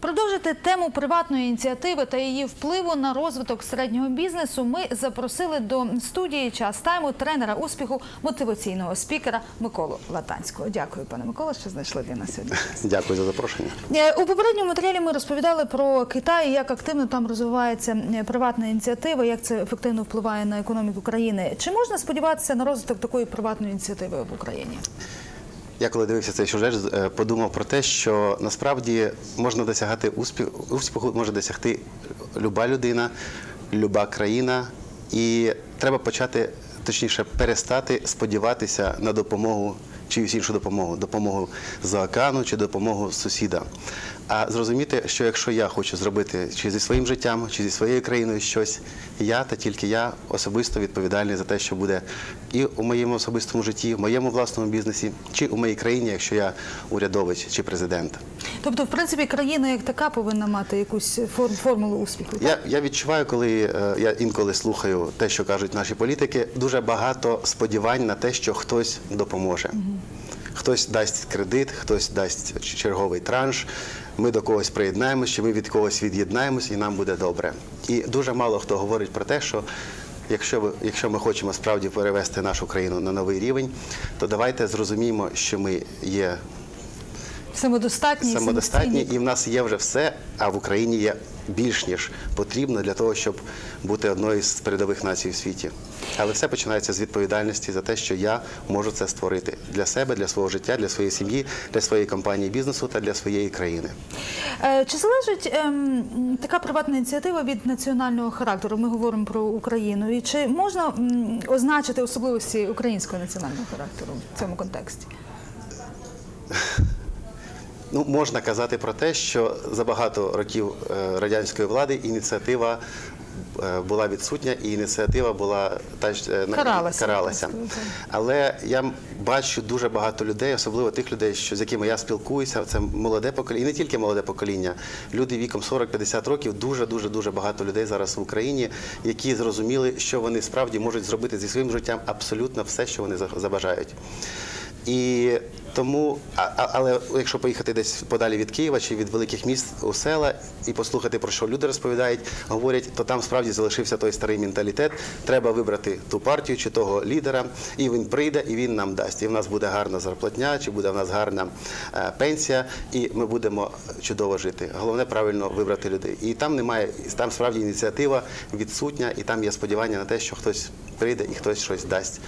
Продовжити тему приватної ініціативи та її впливу на розвиток середнього бізнесу ми запросили до студії час тайму тренера успіху мотиваційного спікера Миколу Латанського. Дякую, пане Микола, що знайшли для нас сьогодні. Дякую за запрошення. Е, У попередньому матеріалі ми розповідали про Китай, як активно там розвивається е, приватна ініціатива, як це ефективно впливає на економіку країни. Чи можна сподіватися на розвиток такої приватної ініціативи в Україні? Я коли дивився цей сюжет, е, подумав про те, що насправді можна досягати успіху, успіху може досягти люба людина, люба країна, і треба почати, точніше, перестати сподіватися на допомогу чиюсь іншу допомогу, допомогу з океану чи допомогу сусіда. А зрозуміти, що якщо я хочу зробити чи зі своїм життям, чи зі своєю країною щось, я та тільки я особисто відповідальний за те, що буде і у моєму особистому житті, в моєму власному бізнесі, чи у моїй країні, якщо я урядовець чи президент. Тобто, в принципі, країна як така повинна мати якусь форм- формулу успіху. Я, я відчуваю, коли е, я інколи слухаю те, що кажуть наші політики, дуже багато сподівань на те, що хтось допоможе. Хтось дасть кредит, хтось дасть черговий транш. Ми до когось приєднаємося, чи ми від когось від'єднаємось, і нам буде добре. І дуже мало хто говорить про те, що якщо, ви, якщо ми хочемо справді перевести нашу країну на новий рівень, то давайте зрозуміємо, що ми є Самодостатні, самодостатні, і в нас є вже все, а в Україні є більш ніж потрібно для того, щоб бути одною з передових націй у світі. Але все починається з відповідальності за те, що я можу це створити для себе, для свого життя, для своєї сім'ї, для своєї компанії бізнесу та для своєї країни. Е, Чи залежить ем, така приватна ініціатива від національного характеру? Ми говоримо про Україну. І чи можна м, означити особливості українського національного характеру в цьому контексті? Ну, можна казати про те, що за багато років е, радянської влади ініціатива е, була відсутня, і ініціатива була та е, Каралася, каралася. Але я бачу дуже багато людей, особливо тих людей, що з якими я спілкуюся. Це молоде покоління, і не тільки молоде покоління. Люди віком 40-50 років. Дуже дуже дуже багато людей зараз в Україні, які зрозуміли, що вони справді можуть зробити зі своїм життям абсолютно все, що вони забажають. І тому, але якщо поїхати десь подалі від Києва чи від великих міст у села і послухати про що люди розповідають, говорять, то там справді залишився той старий менталітет. Треба вибрати ту партію чи того лідера, і він прийде, і він нам дасть. І в нас буде гарна зарплатня, чи буде в нас гарна е, пенсія, і ми будемо чудово жити. Головне правильно вибрати людей. І там немає, там справді ініціатива відсутня, і там є сподівання на те, що хтось прийде і хтось щось дасть.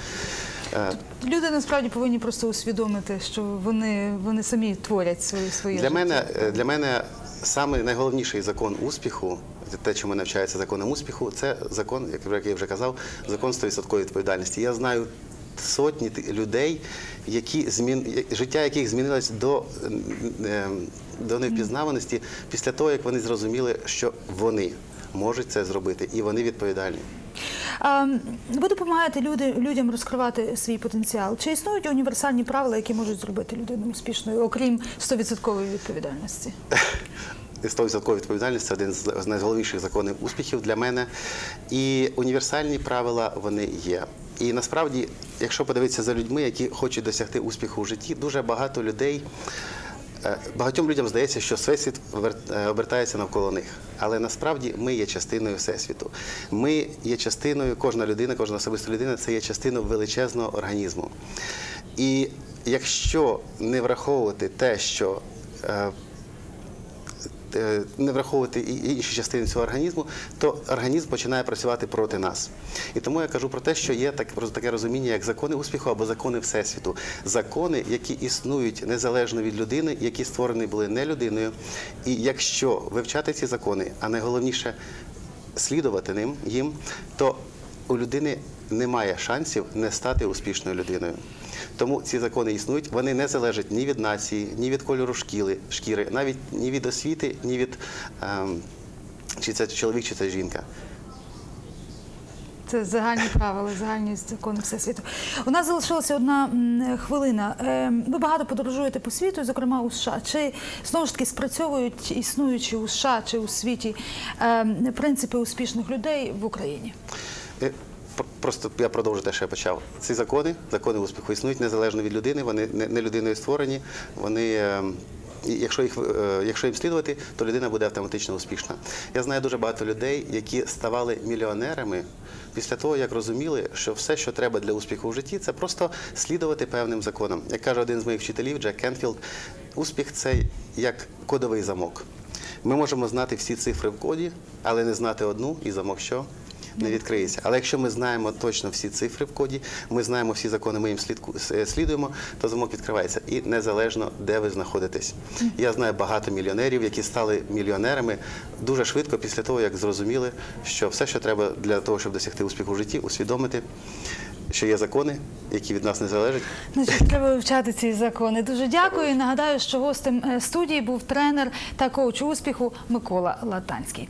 Е, Люди насправді повинні просто усвідомити, що вони, вони самі творять свої свої Для життя. мене, е, для мене саме найголовніший закон успіху, те, чому навчається законом успіху, це закон, як я вже казав, закон 100% відповідальності. Я знаю сотні людей, які змін... життя яких змінилось до, е, до невпізнаваності після того, як вони зрозуміли, що вони можуть це зробити, і вони відповідальні. Ви допомагаєте людям розкривати свій потенціал. Чи існують універсальні правила, які можуть зробити людину успішною, окрім 100% відповідальності? 100% відповідальність це один з найголовніших законів успіхів для мене. І універсальні правила вони є. І насправді, якщо подивитися за людьми, які хочуть досягти успіху у житті, дуже багато людей. Е, Багатьом людям здається, що всесвіт е, обертається навколо них, але насправді ми є частиною всесвіту. Ми є частиною, кожна людина, кожна особиста людина це є частиною величезного організму. І якщо не враховувати те, що е, не враховувати і інші частини цього організму, то організм починає працювати проти нас. І тому я кажу про те, що є так, таке розуміння, як закони успіху або закони Всесвіту. Закони, які існують незалежно від людини, які створені були не людиною. І якщо вивчати ці закони, а найголовніше слідувати ним їм, то у людини немає шансів не стати успішною людиною. Тому ці закони існують, вони не залежать ні від нації, ні від кольору шкіри, шкіри, навіть ні від освіти, ні від ем, чи це чоловік, чи це жінка. Це загальні правила, загальні закони всесвіту. У нас залишилася одна хвилина. Е, Ви багато подорожуєте по світу, зокрема у США. Чи знову ж таки спрацьовують існуючі у США чи у світі е, принципи успішних людей в Україні? Е, Просто я продовжу те, що я почав. Ці закони, закони успіху існують незалежно від людини, вони не людиною створені, вони ем, якщо їх е, якщо їм слідувати, то людина буде автоматично успішна. Я знаю дуже багато людей, які ставали мільйонерами після того, як розуміли, що все, що треба для успіху в житті, це просто слідувати певним законам. Як каже один з моїх вчителів, Джек Кенфілд, успіх це як кодовий замок. Ми можемо знати всі цифри в коді, але не знати одну і замок що не відкриється. Але якщо ми знаємо точно всі цифри в коді, ми знаємо всі закони, ми їм слідку- слідуємо, то замок відкривається. І незалежно, де ви знаходитесь. Я знаю багато мільйонерів, які стали мільйонерами дуже швидко після того, як зрозуміли, що все, що треба для того, щоб досягти успіху в житті, усвідомити, що є закони, які від нас не залежать, Значить, треба вивчати ці закони. Дуже дякую. Нагадаю, що гостем е, студії був тренер та коуч успіху Микола Латанський.